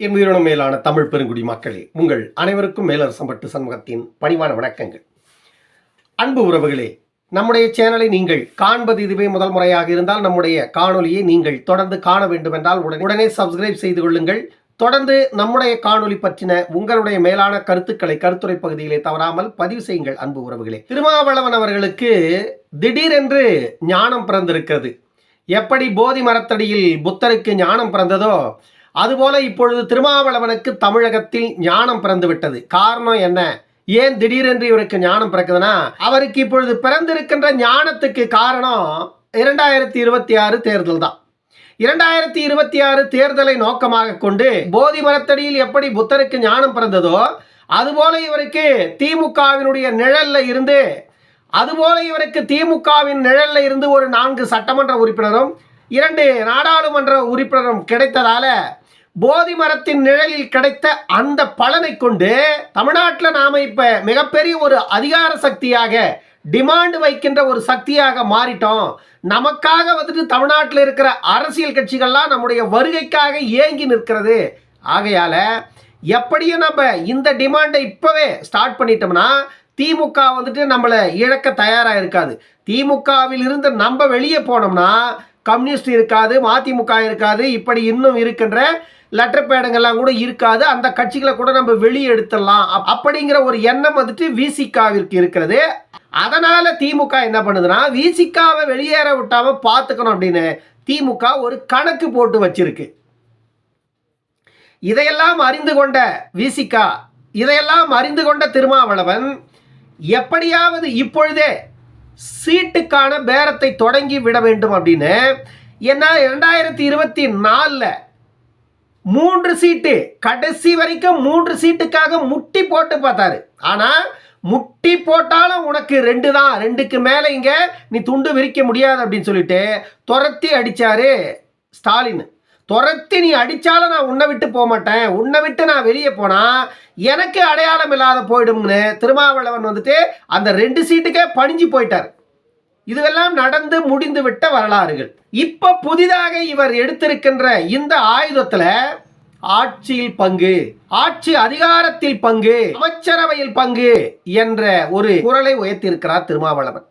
என் உயிரினும் மேலான தமிழ் பெருங்குடி மக்களே உங்கள் அனைவருக்கும் மேலரசம்பட்டு சண்முகத்தின் பணிவான வணக்கங்கள். அன்பு உறவுகளே நம்முடைய சேனலை நீங்கள் காண்பது இதுவே முதல் முறையாக இருந்தால் நம்முடைய காணொலியை நீங்கள் தொடர்ந்து காண வேண்டுமென்றால் உடனே உடனே சப்ஸ்கிரைப் செய்து கொள்ளுங்கள். தொடர்ந்து நம்முடைய காணொளி பற்றின உங்களுடைய மேலான கருத்துக்களை கருத்துரை பகுதியிலே தவறாமல் பதிவு செய்யுங்கள் அன்பு உறவுகளே. திருமாவளவன் அவர்களுக்கு திடீரென்று ஞானம் பிறந்திருக்கிறது. எப்படி போதி மரத்தடியில் புத்தருக்கு ஞானம் பிறந்ததோ அதுபோல இப்பொழுது திருமாவளவனுக்கு தமிழகத்தில் ஞானம் பிறந்து விட்டது காரணம் என்ன? ஏன் திடீரென்று இவருக்கு ஞானம் பிறக்குதுன்னா அவருக்கு இப்பொழுது பிறந்திருக்கின்ற ஞானத்துக்கு காரணம் இரண்டாயிரத்தி இருபத்தி ஆறு தேர்தல் தான். இரண்டாயிரத்தி இருபத்தி ஆறு தேர்தலை நோக்கமாக கொண்டு போதி மரத்தடியில் எப்படி புத்தருக்கு ஞானம் பிறந்ததோ அதுபோல இவருக்கு திமுகவினுடைய நிழல்ல இருந்து அதுபோல இவருக்கு திமுகவின் நிழல்ல இருந்து ஒரு நான்கு சட்டமன்ற உறுப்பினரும் இரண்டு நாடாளுமன்ற உறுப்பினரும் கிடைத்ததால போதி மரத்தின் நிழலில் கிடைத்த அந்த பலனை கொண்டு தமிழ்நாட்டில் நாம இப்ப மிகப்பெரிய ஒரு அதிகார சக்தியாக டிமாண்ட் வைக்கின்ற ஒரு சக்தியாக மாறிட்டோம். நமக்காக வந்துட்டு தமிழ்நாட்டில் இருக்கிற அரசியல் கட்சிகள்லாம் நம்முடைய வருகைக்காக ஏங்கி நிற்கிறது. ஆகையால எப்படியும் நம்ம இந்த டிமாண்டை இப்போவே ஸ்டார்ட் பண்ணிட்டோம்னா திமுக வந்துட்டு நம்மளை இழக்க தயாராக இருக்காது. திமுகவில் இருந்து நம்ம வெளியே போனோம்னா கம்யூனிஸ்ட் இருக்காது மதிமுக இருக்காது இப்படி இன்னும் இருக்கின்ற லெட்டர் பேடுங்கள்லாம் கூட இருக்காது. அந்த கட்சிகளை கூட நம்ம வெளியே எடுத்துடலாம். அப்படிங்கிற ஒரு எண்ணம் வந்துட்டு விசிகாவிற்கு இருக்கிறது. அதனால திமுக என்ன பண்ணுதுன்னா விசிகாவை வெளியேற விட்டாம பார்த்துக்கணும் அப்படின்னு திமுக ஒரு கணக்கு போட்டு வச்சிருக்கு. இதையெல்லாம் அறிந்து கொண்ட விசிகா இதையெல்லாம் அறிந்து கொண்ட திருமாவளவன் எப்படியாவது இப்பொழுதே சீட்டுக்கான பேரத்தை தொடங்கி விட வேண்டும் அப்படின்னு ஏன்னா இரண்டாயிரத்தி இருபத்தி நாலில் மூன்று சீட்டு. கடைசி வரைக்கும் மூன்று சீட்டுக்காக முட்டி போட்டு பார்த்தாரு. ஆனால் முட்டி போட்டாலும் உனக்கு ரெண்டு தான். ரெண்டுக்கு மேலே இங்கே நீ துண்டு விரிக்க முடியாது அப்படின்னு சொல்லிட்டு துரத்தி அடிச்சாரு ஸ்டாலின். துரத்தி நீ அடிச்சாலும் நான் உன்னை விட்டு போக மாட்டேன். உன்னை விட்டு நான் வெளியே போனா எனக்கு அடையாளம் இல்லாத போயிடும்னு திருமாவளவன் வந்துட்டு அந்த ரெண்டு சீட்டுக்கே பணிஞ்சு போயிட்டார். இதுவெல்லாம் நடந்து முடிந்துவிட்ட வரலாறுகள். இப்போ புதிதாக இவர் எடுத்திருக்கின்ற இந்த ஆயுதத்தில் ஆட்சியில் பங்கு ஆட்சி அதிகாரத்தில் பங்கு அமைச்சரவையில் பங்கு என்ற ஒரு குரலை உயர்த்தியிருக்கிறார் திருமாவளவன்.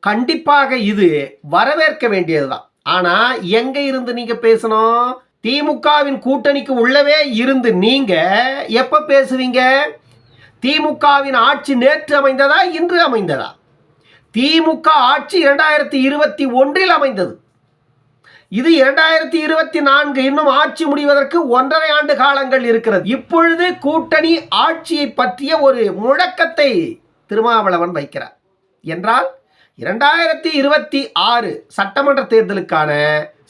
கண்டிப்பாக இது வரவேற்க வேண்டியதுதான். ஆனா எங்க இருந்து நீங்க பேசணும்? திமுகவின் கூட்டணிக்கு உள்ளவே இருந்து நீங்க எப்ப பேசுவீங்க? திமுகவின் ஆட்சி நேற்று அமைந்ததா இன்று அமைந்ததா? திமுக ஆட்சி இரண்டாயிரத்தி இருபத்தி ஒன்றில் அமைந்தது. இது இரண்டாயிரத்தி இருபத்தி நான்கு இன்னும் ஆட்சி முடிவதற்கு ஒன்றரை ஆண்டு காலங்கள் இருக்கிறது. இப்பொழுது கூட்டணி ஆட்சியை பற்றிய ஒரு முழக்கத்தை திருமாவளவன் வைக்கிறார். என்றால் இரண்டாயிரத்தி இருபத்தி ஆறு சட்டமன்ற தேர்தலுக்கான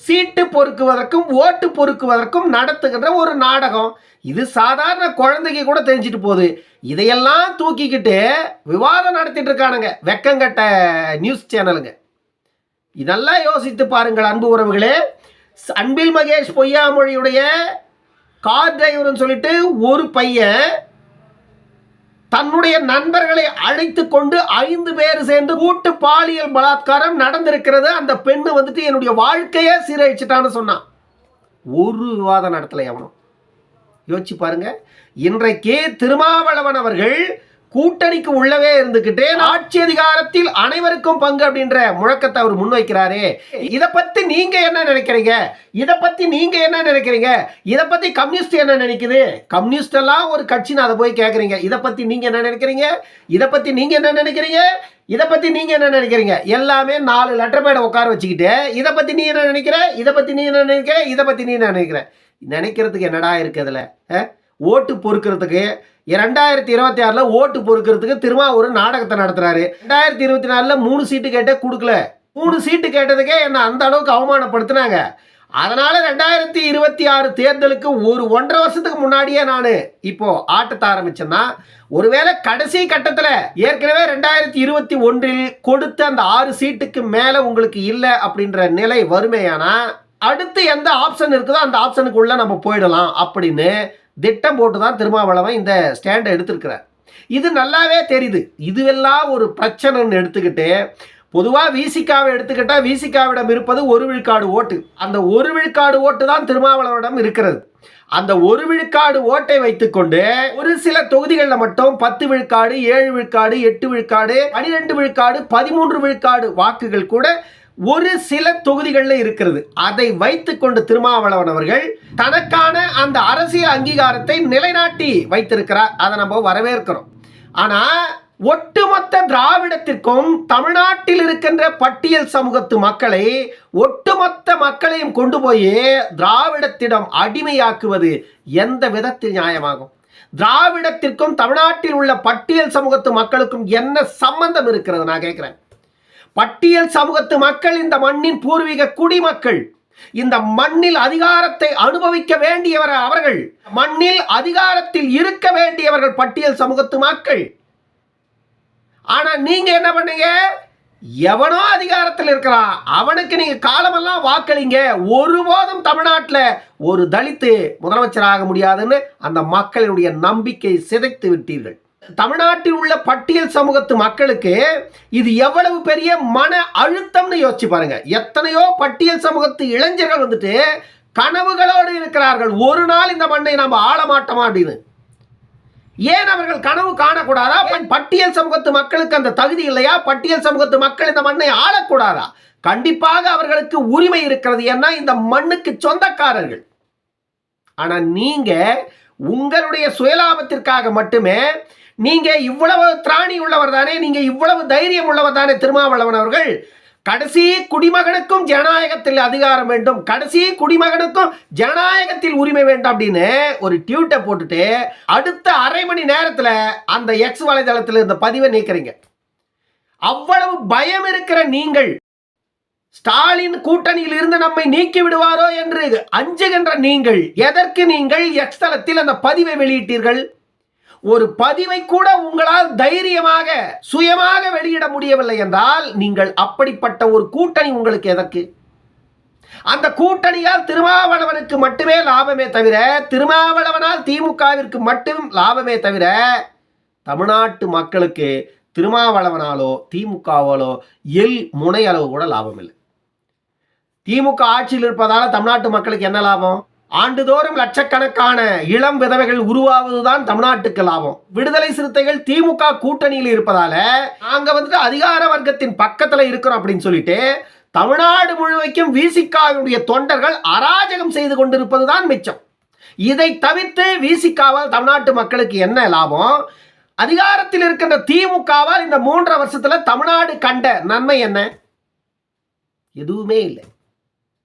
சீட்டு பொறுக்குவதற்கும் ஓட்டு பொறுக்குவதற்கும் நடத்துகின்ற ஒரு நாடகம். இது சாதாரண குழந்தைக்கு கூட தெரிஞ்சிட்டு போகுது. இதையெல்லாம் தூக்கிக்கிட்டு விவாதம் நடத்திட்டு இருக்கானுங்க. வெக்கங்கட்ட நியூஸ் சேனலுங்க. இதெல்லாம் யோசித்து பாருங்கள் அன்பு உறவுகளே. அன்பில் மகேஷ் பொய்யாமொழியுடைய கார் டிரைவர்னு சொல்லிட்டு ஒரு பையன் தன்னுடைய நண்பர்களை அழைத்து கொண்டு ஐந்து பேர் சேர்ந்து கூட்டு பாலியல் பலாத்காரம் நடந்திருக்கிறது. அந்த பெண்ணு வந்துட்டு என்னுடைய வாழ்க்கையே சீரழிச்சிட்டான்னு சொன்னான் ஒரு விவாதம் நடத்தலை அவனும். யோசிச்சு பாருங்க. இன்றைக்கு திருமாவளவன் அவர்கள் கூட்டணிக்கு உள்ளவே இருந்துகிட்டே ஆட்சி அதிகாரத்தில் அனைவருக்கும் பங்கு அப்படின்ற முழக்கத்தை அவர் முன்வைக்கிறாரே. இத பத்தி நீங்க என்ன நினைக்கிறீங்க? இத பத்தி நீங்க என்ன நினைக்கிறீங்க? இத பத்தி கம்யூனிஸ்ட் என்ன நினைக்குது? கம்யூனிஸ்ட் எல்லாம் ஒரு கட்சின்னு அதை போய் கேக்குறீங்க. இத பத்தி நீங்க என்ன நினைக்கிறீங்க? இத பத்தி நீங்க என்ன நினைக்கிறீங்க? இத பத்தி நீங்க என்ன நினைக்கிறீங்க? எல்லாமே நாலு லெட்டர் பேட உட்கார வச்சுக்கிட்டு இத பத்தி நீ என்ன நினைக்கிற? இத பத்தி நீ என்ன நினைக்கிற? இத பத்தி நீ என்ன நினைக்கிற? நினைக்கிறதுக்கு என்னடா இருக்குதுல ஓட்டு பொறுக்கிறதுக்கு இரண்டாயிரத்தி இருபத்தி ஆறில் ஓட்டு பொறுக்கிறதுக்கு திரும்ப ஒரு நாடகத்தை நடத்துறாரு. ரெண்டாயிரத்தி இருபத்தி நாலில் மூணு சீட்டு கேட்டே கொடுக்கல. மூணு சீட்டு கேட்டதுக்கே என்னை அந்த அளவுக்கு அவமானப்படுத்தினாங்க. அதனால ரெண்டாயிரத்தி இருபத்தி ஆறு தேர்தலுக்கு ஒரு ஒன்றரை வருஷத்துக்கு முன்னாடியே நான் இப்போ ஆட்டத்தை ஆரம்பிச்சேன்னா ஒருவேளை கடைசி கட்டத்தில் ஏற்கனவே ரெண்டாயிரத்தி இருபத்தி ஒன்றில் கொடுத்த அந்த ஆறு சீட்டுக்கு மேலே உங்களுக்கு இல்லை அப்படின்ற நிலை வறுமையானா அடுத்து எந்த ஆப்ஷன் இருக்குதோ அந்த ஆப்ஷனுக்குள்ளே நம்ம போயிடலாம் அப்படின்னு திட்டம் போட்டு தான் திருமாவளவன் இந்த ஸ்டாண்டை எடுத்திருக்கிறார். இது நல்லாவே தெரியுது. இதுவெல்லாம் ஒரு பிரச்சனைன்னு எடுத்துக்கிட்டு பொதுவாக விசிகாவை எடுத்துக்கிட்டால் விசிகாவிடம் இருப்பது ஒரு விழுக்காடு ஓட்டு. அந்த ஒரு விழுக்காடு ஓட்டு தான் திருமாவளவனிடம் இருக்கிறது. அந்த ஒரு விழுக்காடு ஓட்டை வைத்துக்கொண்டு ஒரு சில தொகுதிகளில் மட்டும் பத்து விழுக்காடு ஏழு விழுக்காடு எட்டு விழுக்காடு பனிரெண்டு விழுக்காடு பதிமூன்று விழுக்காடு வாக்குகள் கூட ஒரு சில தொகுதிகளில் இருக்கிறது. அதை வைத்துக்கொண்டு திருமாவளவன் அவர்கள் தனக்கான அந்த அரசியல் அங்கீகாரத்தை நிலைநாட்டி வைத்திருக்கிறார். அதை நம்ம வரவேற்கிறோம். ஆனால் ஒட்டுமொத்த திராவிடத்திற்கும் தமிழ்நாட்டில் இருக்கின்ற பட்டியல் சமூகத்து மக்களை ஒட்டுமொத்த மக்களையும் கொண்டு போய் திராவிடத்திடம் அடிமையாக்குவது எந்த விதத்தில் நியாயமாகும்? திராவிடத்திற்கும் தமிழ்நாட்டில் உள்ள பட்டியல் சமூகத்து மக்களுக்கும் என்ன சம்பந்தம் இருக்கிறது? நான் கேட்குறேன். பட்டியல் சமூகத்து மக்கள் இந்த மண்ணின் பூர்வீக குடிமக்கள் இந்த மண்ணில் அதிகாரத்தை அனுபவிக்க வேண்டியவர் அவர்கள்? மண்ணில் அதிகாரத்தில் இருக்க வேண்டியவர்கள் பட்டியல் சமூகத்து மக்கள். ஆனா நீங்க என்ன பண்ணீங்க? எவனோ அதிகாரத்தில் இருக்கிறான் அவனுக்கு நீங்க காலமெல்லாம் வாக்களிங்க. ஒருபோதும் தமிழ்நாட்டில் ஒரு தலித்து முதலமைச்சராக முடியாதுன்னு அந்த மக்களுடைய நம்பிக்கை சிதைத்து விட்டீர்கள். தமிழ்நாட்டில் உள்ள பட்டியல் சமூகத்து மக்களுக்கு இது எவ்வளவு பெரிய மன அழுத்தம்னு யோசிச்சு பாருங்க. எத்தனையோ பட்டியல் சமூகத்து இளைஞர்கள் வந்துட்டு கனவுகளோடு இருக்கிறார்கள். ஒரு நாள் இந்த மண்ணை நாம் ஆள மாட்டோமா அப்படின்னு. ஏன் அவர்கள் கனவு காணக்கூடாதா? பட்டியல் சமூகத்து மக்களுக்கு அந்த தகுதி இல்லையா? பட்டியல் சமூகத்து மக்கள் இந்த மண்ணை ஆளக்கூடாதா? கண்டிப்பாக அவர்களுக்கு உரிமை இருக்கிறது. ஏன்னா இந்த மண்ணுக்கு சொந்தக்காரர்கள். ஆனா நீங்க உங்களுடைய சுயலாபத்திற்காக மட்டுமே நீங்க இவ்வளவு திராணி உள்ளவர் தானே நீங்க இவ்வளவு தைரியம் உள்ளவர் தானே திருமாவளவன் அவர்கள். கடைசி குடிமகனுக்கும் ஜனநாயகத்தில் அதிகாரம் வேண்டும். கடைசி குடிமகனுக்கும் ஜனநாயகத்தில் உரிமை வேண்டும் அப்படின்னு ஒரு டியூட்டை போட்டுட்டு அடுத்த அரை மணி நேரத்தில் அந்த எக்ஸ் வலைதளத்தில் இந்த பதிவை நீக்கிறீங்க. அவ்வளவு பயம் இருக்கிற நீங்கள் ஸ்டாலின் கூட்டணியில் இருந்து நம்மை நீக்கி விடுவாரோ என்று அஞ்சுகின்ற நீங்கள் எதற்கு நீங்கள் எக்ஸ் தளத்தில் அந்த பதிவை வெளியிட்டீர்கள்? ஒரு பதிவை கூட உங்களால் தைரியமாக சுயமாக வெளியிட முடியவில்லை என்றால் நீங்கள் அப்படிப்பட்ட ஒரு கூட்டணி உங்களுக்கு எதற்கு? அந்த கூட்டணியால் திருமாவளவனுக்கு மட்டுமே லாபமே தவிர திருமாவளவனால் திமுகவிற்கு மட்டும் லாபமே தவிர தமிழ்நாட்டு மக்களுக்கு திருமாவளவனாலோ திமுகவாலோ எல் முனை அளவு கூட லாபம் இல்லை திமுக ஆட்சியில் இருப்பதால தமிழ்நாட்டு மக்களுக்கு என்ன லாபம்? ஆண்டுதோறும் லட்சக்கணக்கான இளம் விதவைகள் உருவாவதுதான் தமிழ்நாட்டுக்கு லாபம். விடுதலை சிறுத்தைகள் திமுக கூட்டணியில் இருப்பதால நாங்க வந்துட்டு அதிகார வர்க்கத்தின் பக்கத்துல இருக்கிறோம் அப்படின்னு சொல்லிட்டு தமிழ்நாடு முழுமைக்கும் விசிகாவுடைய தொண்டர்கள் அராஜகம் செய்து கொண்டிருப்பதுதான் மிச்சம். இதை தவிர்த்து விசிகாவால் தமிழ்நாட்டு மக்களுக்கு என்ன லாபம்? அதிகாரத்தில் இருக்கின்ற திமுகவால் இந்த மூன்றரை வருஷத்துல தமிழ்நாடு கண்ட நன்மை என்ன? எதுவுமே இல்லை.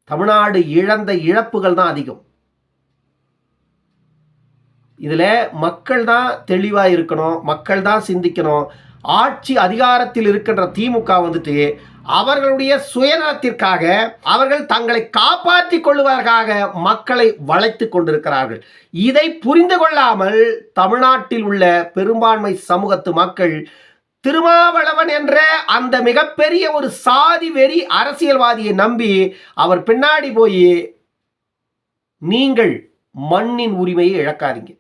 தமிழ்நாடு இழந்த இழப்புகள் தான் அதிகம். இதில் மக்கள் தான் தெளிவாக இருக்கணும் மக்கள் தான் சிந்திக்கணும். ஆட்சி அதிகாரத்தில் இருக்கின்ற திமுக வந்துட்டு அவர்களுடைய சுயநலத்திற்காக அவர்கள் தங்களை காப்பாற்றிக் கொள்வதற்காக மக்களை வளைத்து கொண்டிருக்கிறார்கள். இதை புரிந்து கொள்ளாமல் தமிழ்நாட்டில் உள்ள பெரும்பான்மை சமூகத்து மக்கள் திருமாவளவன் என்ற அந்த மிகப்பெரிய ஒரு சாதி வெறி அரசியல்வாதியை நம்பி அவர் பின்னாடி போய் நீங்கள் மண்ணின் உரிமையை இழக்காதீங்க.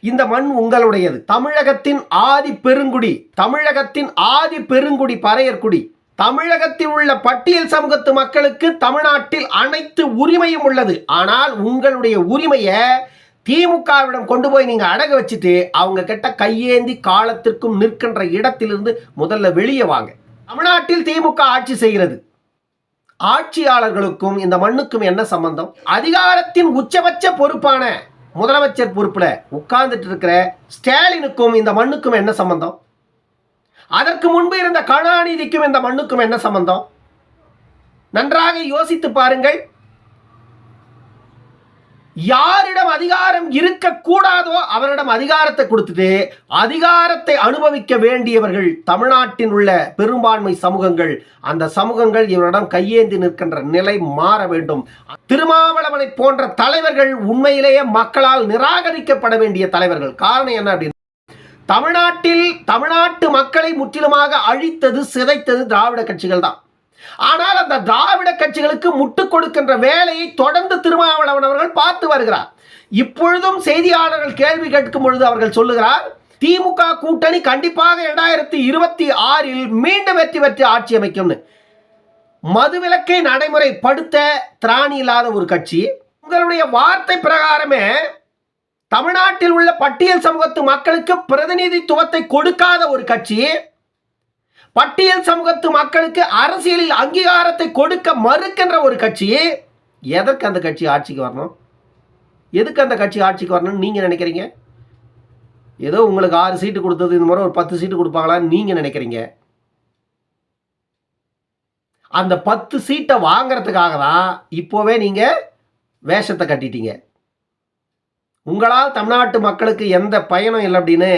இந்த மண் உங்களுடையது. தமிழகத்தின் ஆதி பெருங்குடி தமிழகத்தின் ஆதி பெருங்குடி பறையர்குடி. தமிழகத்தில் உள்ள பட்டியல் சமூகத்து மக்களுக்கு தமிழ்நாட்டில் அனைத்து உரிமையும் உள்ளது. ஆனால் உங்களுடைய உரிமையை திமுகவிடம் கொண்டு போய் நீங்க அடக வச்சுட்டு அவங்க கிட்ட கையேந்தி காலத்திற்கும் நிற்கின்ற இடத்திலிருந்து முதல்ல வெளியே வாங்க. தமிழ்நாட்டில் திமுக ஆட்சி செய்கிறது. ஆட்சியாளர்களுக்கும் இந்த மண்ணுக்கும் என்ன சம்பந்தம்? அதிகாரத்தின் உச்சபட்ச பொறுப்பான முதலமைச்சர் பொறுப்புல உட்கார்ந்துட்டு இருக்கிற ஸ்டாலினுக்கும் இந்த மண்ணுக்கும் என்ன சம்பந்தம்? அதற்கு முன்பு இருந்த கருணாநிதிக்கும் இந்த மண்ணுக்கும் என்ன சம்பந்தம்? நன்றாக யோசித்து பாருங்கள். யாரிடம் அதிகாரம் இருக்கக்கூடாதோ அவரிடம் அதிகாரத்தை கொடுத்துட்டு அதிகாரத்தை அனுபவிக்க வேண்டியவர்கள் தமிழ்நாட்டில் உள்ள பெரும்பான்மை சமூகங்கள். அந்த சமூகங்கள் இவரிடம் கையேந்தி நிற்கின்ற நிலை மாற வேண்டும். திருமாவளவனை போன்ற தலைவர்கள் உண்மையிலேயே மக்களால் நிராகரிக்கப்பட வேண்டிய தலைவர்கள். காரணம் என்ன அப்படின்னு தமிழ்நாட்டில் தமிழ்நாட்டு மக்களை முற்றிலுமாக அழித்தது சிதைத்தது திராவிட கட்சிகள் தான். ஆனால் அந்த திராவிட கட்சிகளுக்கு முட்டுக் கொடுக்கின்ற வேலையை தொடர்ந்து திருமாவளவன் அவர்கள் பார்த்து வருகிறார். இப்பொழுதும் செய்தியாளர்கள் கேள்வி கேட்கும் பொழுது அவர்கள் சொல்லுகிறார் திமுக கூட்டணி கண்டிப்பாக இரண்டாயிரத்தி இருபத்தி ஆறில் மீண்டும் வெற்றி பெற்று ஆட்சி அமைக்கும்னு. மதுவிலக்கை நடைமுறைப்படுத்த திராணி இல்லாத ஒரு கட்சி. உங்களுடைய வார்த்தை பிரகாரமே தமிழ்நாட்டில் உள்ள பட்டியல் சமூகத்து மக்களுக்கு பிரதிநிதித்துவத்தை கொடுக்காத ஒரு கட்சி. பட்டியல் சமூகத்து மக்களுக்கு அரசியலில் அங்கீகாரத்தை கொடுக்க மறுக்கின்ற ஒரு கட்சி எதற்கு அந்த கட்சி ஆட்சிக்கு வரணும்? எதுக்கு அந்த கட்சி ஆட்சிக்கு வரணும்னு நீங்கள் நினைக்கிறீங்க? ஏதோ உங்களுக்கு ஆறு சீட்டு கொடுத்தது இந்த மாதிரி ஒரு பத்து சீட்டு கொடுப்பாங்களான்னு நீங்கள் நினைக்கிறீங்க? அந்த பத்து சீட்டை வாங்குறதுக்காக தான் இப்போவே நீங்கள் வேஷத்தை கட்டிட்டீங்க. உங்களால் தமிழ்நாட்டு மக்களுக்கு எந்த பயனும் இல்லை அப்படின்னு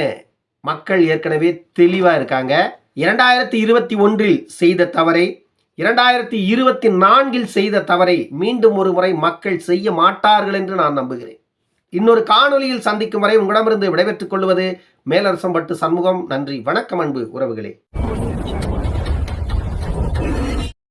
மக்கள் ஏற்கனவே தெளிவாக இருக்காங்க. இரண்டாயிரத்தி இருபத்தி ஒன்றில் செய்த தவறை இரண்டாயிரத்தி இருபத்தி நான்கில் செய்த தவறை மீண்டும் ஒரு முறை மக்கள் செய்ய மாட்டார்கள் என்று நான் நம்புகிறேன். இன்னொரு காணொலியில் சந்திக்கும் வரை உங்களிடமிருந்து விடைபெற்றுக் கொள்வது மேலரசம்பட்டு சண்முகம். நன்றி வணக்கம் அன்பு உறவுகளே.